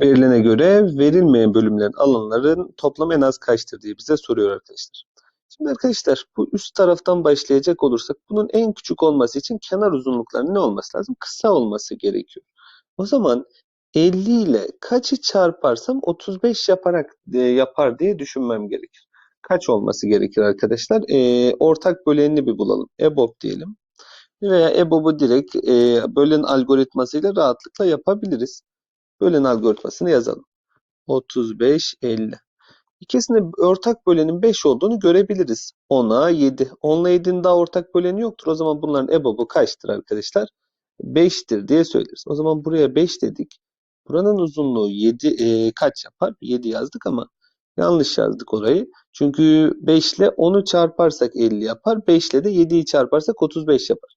Verilene göre verilmeyen bölümlerin alanların toplamı en az kaçtır diye bize soruyor arkadaşlar. Şimdi arkadaşlar bu üst taraftan başlayacak olursak bunun en küçük olması için kenar uzunluklarının ne olması lazım? Kısa olması gerekiyor. O zaman 50 ile kaçı çarparsam 35 yaparak e, yapar diye düşünmem gerekir. Kaç olması gerekir arkadaşlar? E, ortak bölenini bir bulalım. EBOB diyelim. Veya EBOB'u direkt e, bölen algoritmasıyla rahatlıkla yapabiliriz. Bölen algoritmasını yazalım. 35, 50. İkisinde ortak bölenin 5 olduğunu görebiliriz. 10'a 7. 10 ile 7'nin daha ortak böleni yoktur. O zaman bunların EBOB'u kaçtır arkadaşlar? 5'tir diye söyleriz. O zaman buraya 5 dedik. Buranın uzunluğu 7 e, kaç yapar? 7 yazdık ama yanlış yazdık orayı. Çünkü 5 ile 10'u çarparsak 50 yapar. 5 ile de 7'yi çarparsak 35 yapar.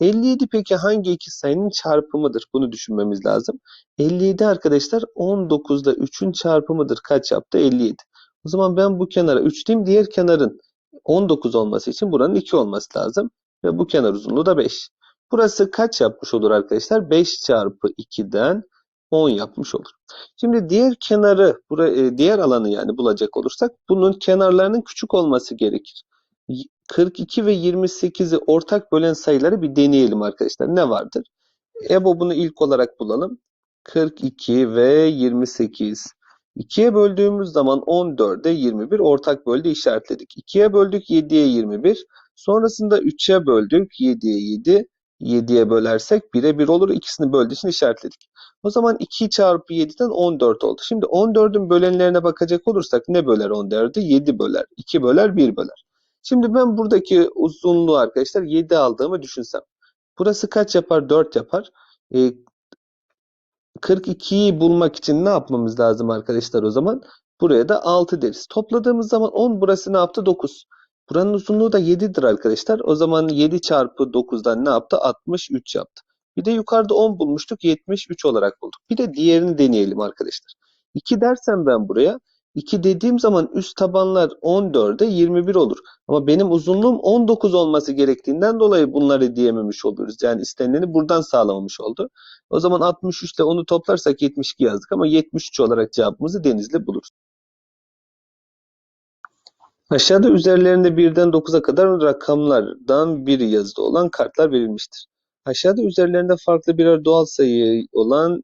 57 peki hangi iki sayının çarpımıdır? Bunu düşünmemiz lazım. 57 arkadaşlar 19'da 3'ün çarpımıdır. Kaç yaptı? 57. O zaman ben bu kenara 3 diyeyim. Diğer kenarın 19 olması için buranın 2 olması lazım. Ve bu kenar uzunluğu da 5. Burası kaç yapmış olur arkadaşlar? 5 çarpı 2'den 10 yapmış olur. Şimdi diğer kenarı, buraya, diğer alanı yani bulacak olursak bunun kenarlarının küçük olması gerekir. 42 ve 28'i ortak bölen sayıları bir deneyelim arkadaşlar. Ne vardır? EBOB'unu ilk olarak bulalım. 42 ve 28. 2'ye böldüğümüz zaman 14'e 21 ortak bölde işaretledik. 2'ye böldük 7'ye 21. Sonrasında 3'e böldük 7'ye 7. 7'ye bölersek 1'e 1 olur. İkisini böldüğü için işaretledik. O zaman 2 çarpı 7'den 14 oldu. Şimdi 14'ün bölenlerine bakacak olursak ne böler 14'ü? 7 böler. 2 böler 1 böler. Şimdi ben buradaki uzunluğu arkadaşlar 7 aldığımı düşünsem. Burası kaç yapar? 4 yapar. E, 42'yi bulmak için ne yapmamız lazım arkadaşlar o zaman? Buraya da 6 deriz. Topladığımız zaman 10 burası ne yaptı? 9. Buranın uzunluğu da 7'dir arkadaşlar. O zaman 7 çarpı 9'dan ne yaptı? 63 yaptı. Bir de yukarıda 10 bulmuştuk. 73 olarak bulduk. Bir de diğerini deneyelim arkadaşlar. 2 dersem ben buraya 2 dediğim zaman üst tabanlar 14'e 21 olur. Ama benim uzunluğum 19 olması gerektiğinden dolayı bunları diyememiş oluruz. Yani istenileni buradan sağlamamış oldu. O zaman 63 ile onu toplarsak 72 yazdık ama 73 olarak cevabımızı Denizli buluruz. Aşağıda üzerlerinde 1'den 9'a kadar rakamlardan biri yazılı olan kartlar verilmiştir. Aşağıda üzerlerinde farklı birer doğal sayı olan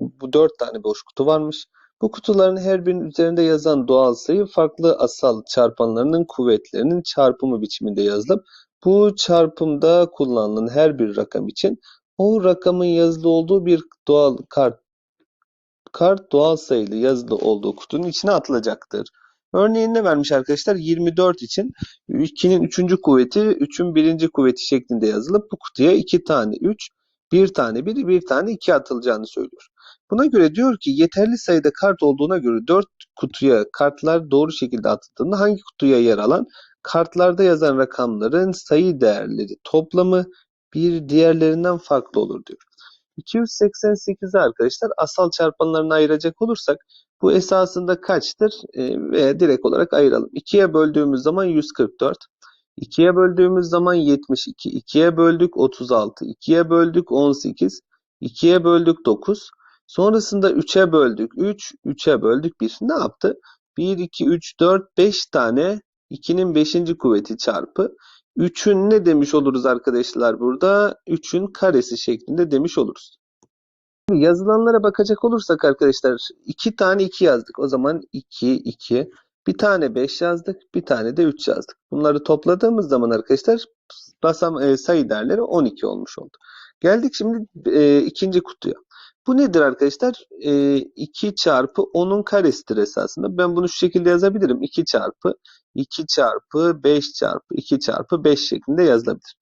bu 4 tane boş kutu varmış. Bu kutuların her birinin üzerinde yazan doğal sayı farklı asal çarpanlarının kuvvetlerinin çarpımı biçiminde yazılıp bu çarpımda kullanılan her bir rakam için o rakamın yazılı olduğu bir doğal kart kart doğal sayılı yazılı olduğu kutunun içine atılacaktır. Örneğin ne vermiş arkadaşlar? 24 için 2'nin 3. kuvveti 3'ün 1. kuvveti şeklinde yazılıp bu kutuya 2 tane 3, 1 tane 1, 1 tane 2 atılacağını söylüyor. Buna göre diyor ki yeterli sayıda kart olduğuna göre 4 kutuya kartlar doğru şekilde atıldığında hangi kutuya yer alan kartlarda yazan rakamların sayı değerleri toplamı bir diğerlerinden farklı olur diyor. 288'i arkadaşlar asal çarpanlarına ayıracak olursak bu esasında kaçtır e, veya direkt olarak ayıralım. 2'ye böldüğümüz zaman 144. 2'ye böldüğümüz zaman 72. 2'ye böldük 36. 2'ye böldük 18. 2'ye böldük 9. Sonrasında 3'e böldük 3. 3'e böldük 1. Ne yaptı? 1, 2, 3, 4, 5 tane 2'nin 5. kuvveti çarpı 3'ün ne demiş oluruz arkadaşlar burada? 3'ün karesi şeklinde demiş oluruz. Yazılanlara bakacak olursak arkadaşlar 2 tane 2 yazdık. O zaman 2, 2. Bir tane 5 yazdık. Bir tane de 3 yazdık. Bunları topladığımız zaman arkadaşlar basam e, sayı değerleri 12 olmuş oldu. Geldik şimdi e, ikinci kutuya. Bu nedir arkadaşlar? E, 2 çarpı 10'un karesidir esasında. Ben bunu şu şekilde yazabilirim. 2 çarpı 2 çarpı 5 çarpı 2 çarpı 5 şeklinde yazılabilir.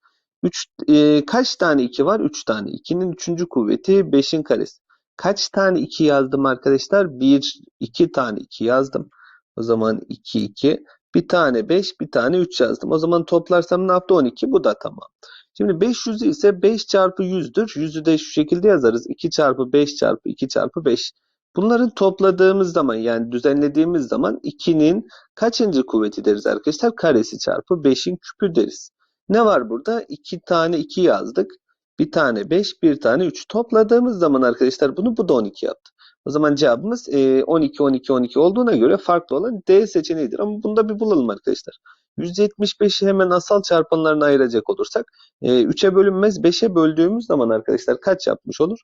3 e, kaç tane 2 var? 3 tane. 2'nin 3. kuvveti 5'in karesi. Kaç tane 2 yazdım arkadaşlar? 1 2 tane 2 yazdım. O zaman 2 2 bir tane 5 bir tane 3 yazdım. O zaman toplarsam ne yaptı? 12. Bu da tamam. Şimdi 500'ü ise 5 çarpı 100'dür. 100'ü de şu şekilde yazarız. 2 çarpı 5 çarpı 2 çarpı 5. Bunların topladığımız zaman yani düzenlediğimiz zaman 2'nin kaçıncı kuvveti deriz arkadaşlar? Karesi çarpı 5'in küpü deriz. Ne var burada? 2 tane 2 yazdık. Bir tane 5, bir tane 3. Topladığımız zaman arkadaşlar bunu bu da 12 yaptı. O zaman cevabımız e, 12, 12, 12 olduğuna göre farklı olan D seçeneğidir. Ama bunu da bir bulalım arkadaşlar. 175'i hemen asal çarpanlarına ayıracak olursak e, 3'e bölünmez 5'e böldüğümüz zaman arkadaşlar kaç yapmış olur?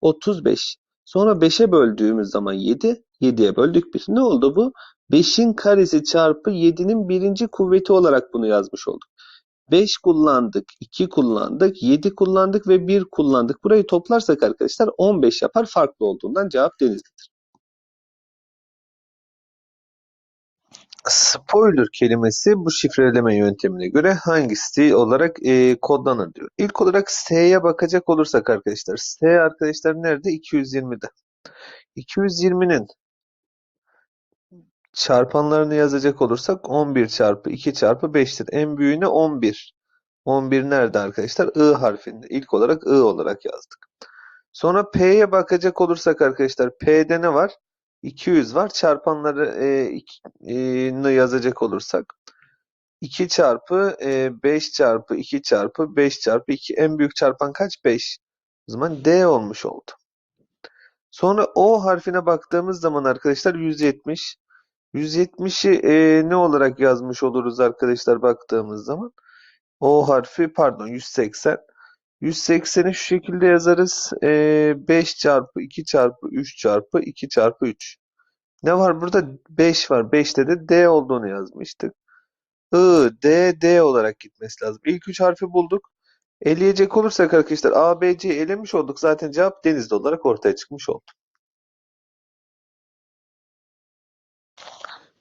35. Sonra 5'e böldüğümüz zaman 7. 7'ye böldük 1. Ne oldu bu? 5'in karesi çarpı 7'nin birinci kuvveti olarak bunu yazmış olduk. 5 kullandık, 2 kullandık, 7 kullandık ve 1 kullandık. Burayı toplarsak arkadaşlar 15 yapar farklı olduğundan cevap denizlidir. Spoiler kelimesi bu şifreleme yöntemine göre hangisi olarak e, kodlanır diyor. İlk olarak S'ye bakacak olursak arkadaşlar. S arkadaşlar nerede? 220'de. 220'nin çarpanlarını yazacak olursak 11 çarpı 2 çarpı 5'tir. En büyüğüne 11. 11 nerede arkadaşlar? I harfinde. İlk olarak I olarak yazdık. Sonra P'ye bakacak olursak arkadaşlar P'de ne var? 200 var. Çarpanları e, e, yazacak olursak 2 çarpı e, 5 çarpı 2 çarpı 5 çarpı 2 en büyük çarpan kaç? 5. O zaman D olmuş oldu. Sonra O harfine baktığımız zaman arkadaşlar 170. 170'i e, ne olarak yazmış oluruz arkadaşlar baktığımız zaman? O harfi pardon 180. 180'i şu şekilde yazarız. E, 5 çarpı 2 çarpı 3 çarpı 2 çarpı 3. Ne var burada? 5 var. 5'te de D olduğunu yazmıştık. I, D, D olarak gitmesi lazım. İlk 3 harfi bulduk. Eleyecek olursak arkadaşlar A, B, C elemiş olduk. Zaten cevap Denizli olarak ortaya çıkmış oldu.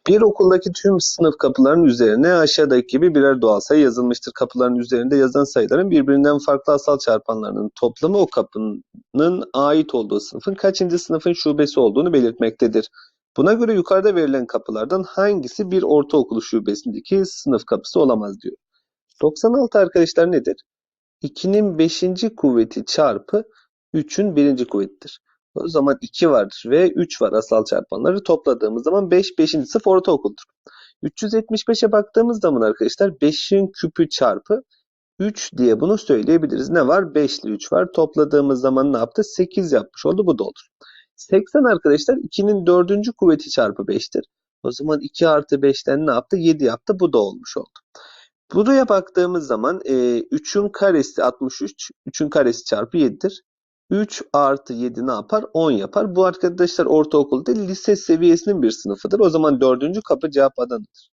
Bir okuldaki tüm sınıf kapılarının üzerine aşağıdaki gibi birer doğal sayı yazılmıştır. Kapıların üzerinde yazan sayıların birbirinden farklı asal çarpanlarının toplamı o kapının ait olduğu sınıfın kaçıncı sınıfın şubesi olduğunu belirtmektedir. Buna göre yukarıda verilen kapılardan hangisi bir ortaokul şubesindeki sınıf kapısı olamaz diyor. 96 arkadaşlar nedir? 2'nin 5. kuvveti çarpı 3'ün 1. kuvvetidir. O zaman 2 var ve 3 var asal çarpanları topladığımız zaman 5 5. sınıf ortaokuldur. 375'e baktığımız zaman arkadaşlar 5'in küpü çarpı 3 diye bunu söyleyebiliriz. Ne var? 5 ile 3 var. Topladığımız zaman ne yaptı? 8 yapmış oldu. Bu da olur. 80 arkadaşlar 2'nin 4. kuvveti çarpı 5'tir. O zaman 2 artı 5'ten ne yaptı? 7 yaptı. Bu da olmuş oldu. Buraya baktığımız zaman e, 3'ün karesi 63. 3'ün karesi çarpı 7'dir. 3 artı 7 ne yapar? 10 yapar. Bu arkadaşlar ortaokul değil lise seviyesinin bir sınıfıdır. O zaman dördüncü kapı cevap Adana'dır.